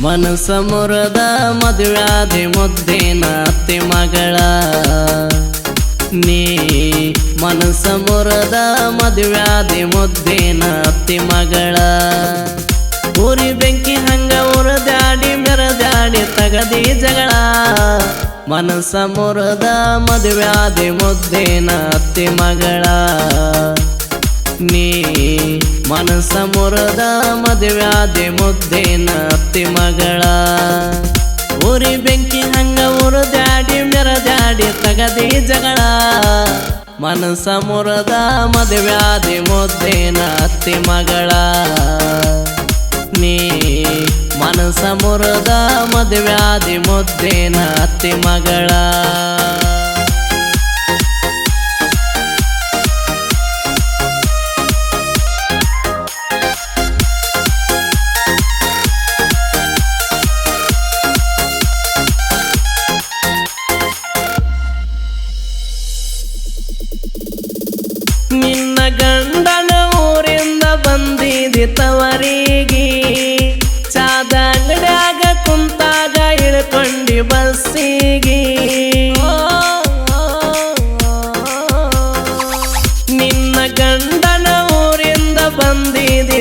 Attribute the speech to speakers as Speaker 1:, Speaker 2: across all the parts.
Speaker 1: ಮನಸ ಮುರದ ಮದುವಾದಿ ಮುದ್ದೇನ ಅತ್ತೆ ಮಗಳ. ನೀ ಮನಸ ಮುರದ ಮದುವಾದಿ ಮುದ್ದೇನ ಅತ್ತೆ ಮಗಳ. ಊರಿ ಬೆಂಕಿ ಹಂಗ ಉರದಾಡಿ ಮೆರದಾಡಿ ತಗದಿ ಜಗಳ. ಮನಸ ಮುರದ ಮದುವಾದಿ ಮುದ್ದೇನ ಅತ್ತೆ ಮಗಳ. ನೀ ಮನಸ ಮುರದ ಮದುವ್ಯಾದೆ ಮುದ್ದೇನ ಅತ್ತಿ ಮಗಳ. ಊರಿ ಬೆಂಕಿ ಹಂಗ ಉರದಾಡಿ ಮೆರದಾಡಿ ತಗದಿ ಜಗಳ. ಮನಸ ಮುರದ ಮದುವ್ಯಾದೆ ಮುದ್ದೇನ ಅತ್ತಿ ಮಗಳ. ನೀ ಮನಸ ಮುರದ ಮದುವ್ಯಾದಿ ಮುದ್ದೇನ ಅತ್ತಿ ಮಗಳ.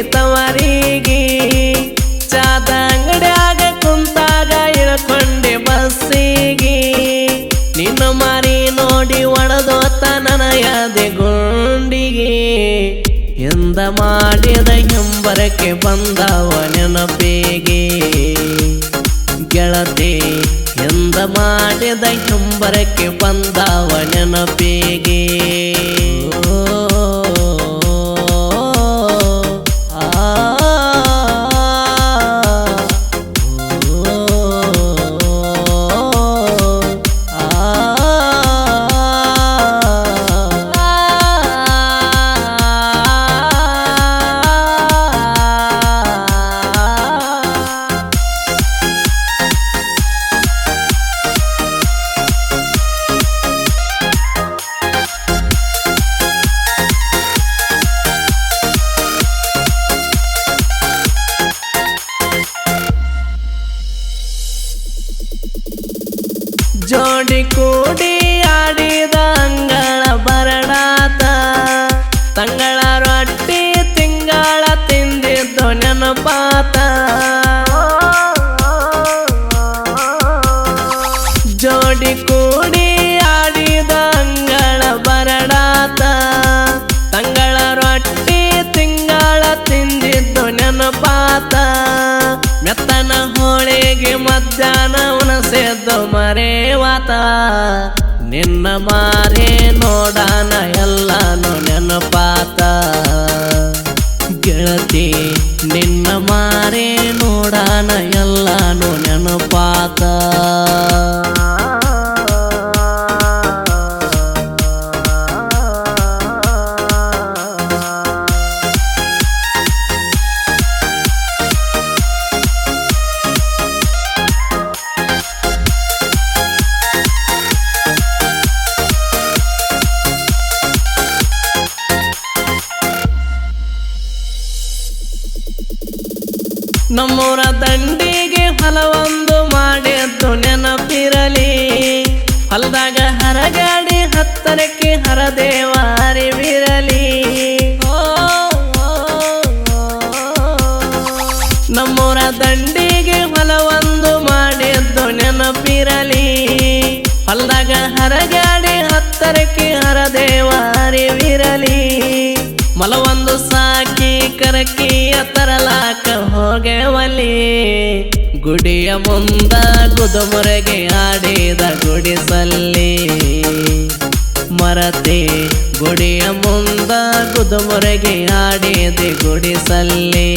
Speaker 1: ತವರಿಗೆ ಚಾದ ಅಂಗಡಿಯಾಗ ಕುಂತಾಗ ಇಳ್ಕೊಂಡೆ ಬಸ್ಸಿಗೆ. ನಿನ್ನ ಮಾರಿ ನೋಡಿ ಒಣದೋತ ನನಯದೆ ಗುಂಡಿಗೆ. ಎಂದ ಮಾಡಿದ ಹೆಂಬರಕ್ಕೆ ಬಂದವ ನೆನಪಿಗೆ. ಗೆಳತಿ, ಎಂದ ಮಾಡಿದ ಹೆಂಬರಕ್ಕೆ ಬಂದವ ನೆನಪಿಗೆ. ಜೋಡಿ ಕೂಡಿ ಆಡಿದ ಅಂಗಳ ಬರಡಾತ. ತಂಗಳ ರೊಟ್ಟಿ ತಿಂಗಳ ತಿಂದಿದ್ದು ನೆನಪಾತ. ಮೆತ್ತನ ಹೋಳಿಗೆ ಮಧ್ಯಾಹ್ನ ಉಣಸೆದ್ದು ಮರೇವಾತ. ನಿನ್ನ ಮಾರಿ ನೋಡಾನ ಎಲ್ಲಾನು ನೆನಪಾತ. ಗೆಳತಿ, ನಿನ್ನ ಮಾರಿ ನೋಡಾನ ಎಲ್ಲಾನು ನೆನಪಾತ. ನಮ್ಮೂರ ದಂಡಿಗೆ ಹೊಲವೊಂದು ಮಾಡಿದ್ದು ನೆನಪಿರಲಿ ಹೊಲದಾಗ ಹರಗಾಡಿ ಹತ್ತರಕ್ಕೆ ಹರದೇವಾರಿ ಓ. ನಮ್ಮೂರ ದಂಡಿಗೆ ಹೊಲವೊಂದು ಮಾಡಿದ್ದು ನೆನಪಿರಲಿ ಹೊಲದಾಗ ಹರಗಾಡಿ ಗುಡಿಯ ಮುಂದ ಗುದುಮುರೆಗೆ ಆಡಿದ ಗುಡಿಸಲ್ಲಿ. ಮರತೆ ಗುಡಿಯ ಮುಂದ ಗುದುಮುರೆಗೆ ಆಡಿದೆ ಗುಡಿಸಲ್ಲಿ.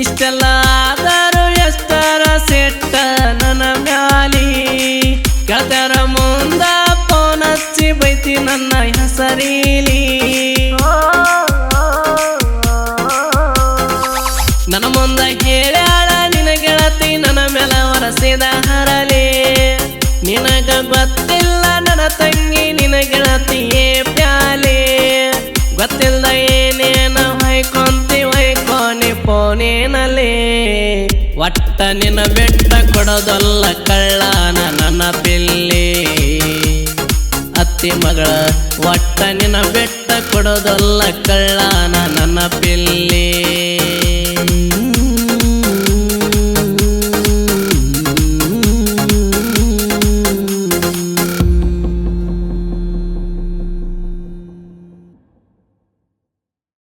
Speaker 1: ಇಷ್ಟೆಲ್ಲ ಆದರೂ ಎಷ್ಟರ ಸೆಟ್ಟ ನನ್ನ ಮ್ಯಾಲಿ? ಕತರ ಮುಂದ ಪೋನಚ್ಚಿ ಬೈತಿ ನನ್ನ ಹೆಸರೀಲಿ? ನನ್ನ ಮುಂದ ಹೇಳ್ಯಾಳ ನಿನ ಗೆಳತಿ ನನ್ನ ಮೇಲೆ ಹೊರಸಿದ ಹರಲಿ. ನಿನಗ ಗೊತ್ತಿಲ್ಲ ನನ್ನ ತಂಗಿ ಒಟ್ಟ ನಿನ್ನ ಬೆಟ್ಟ ಕೊಡೋದಲ್ಲ ಕಳ್ಳನ ನನ್ನ ಪಿಲ್ಲಿ ಅತ್ತಿ ಮಗಳ, ಒಟ್ಟ ನಿನ್ನ ಬೆಟ್ಟ ಕೊಡೋದಲ್ಲ ಕಳ್ಳನ ನನ್ನ ಪಿಲ್ಲಿ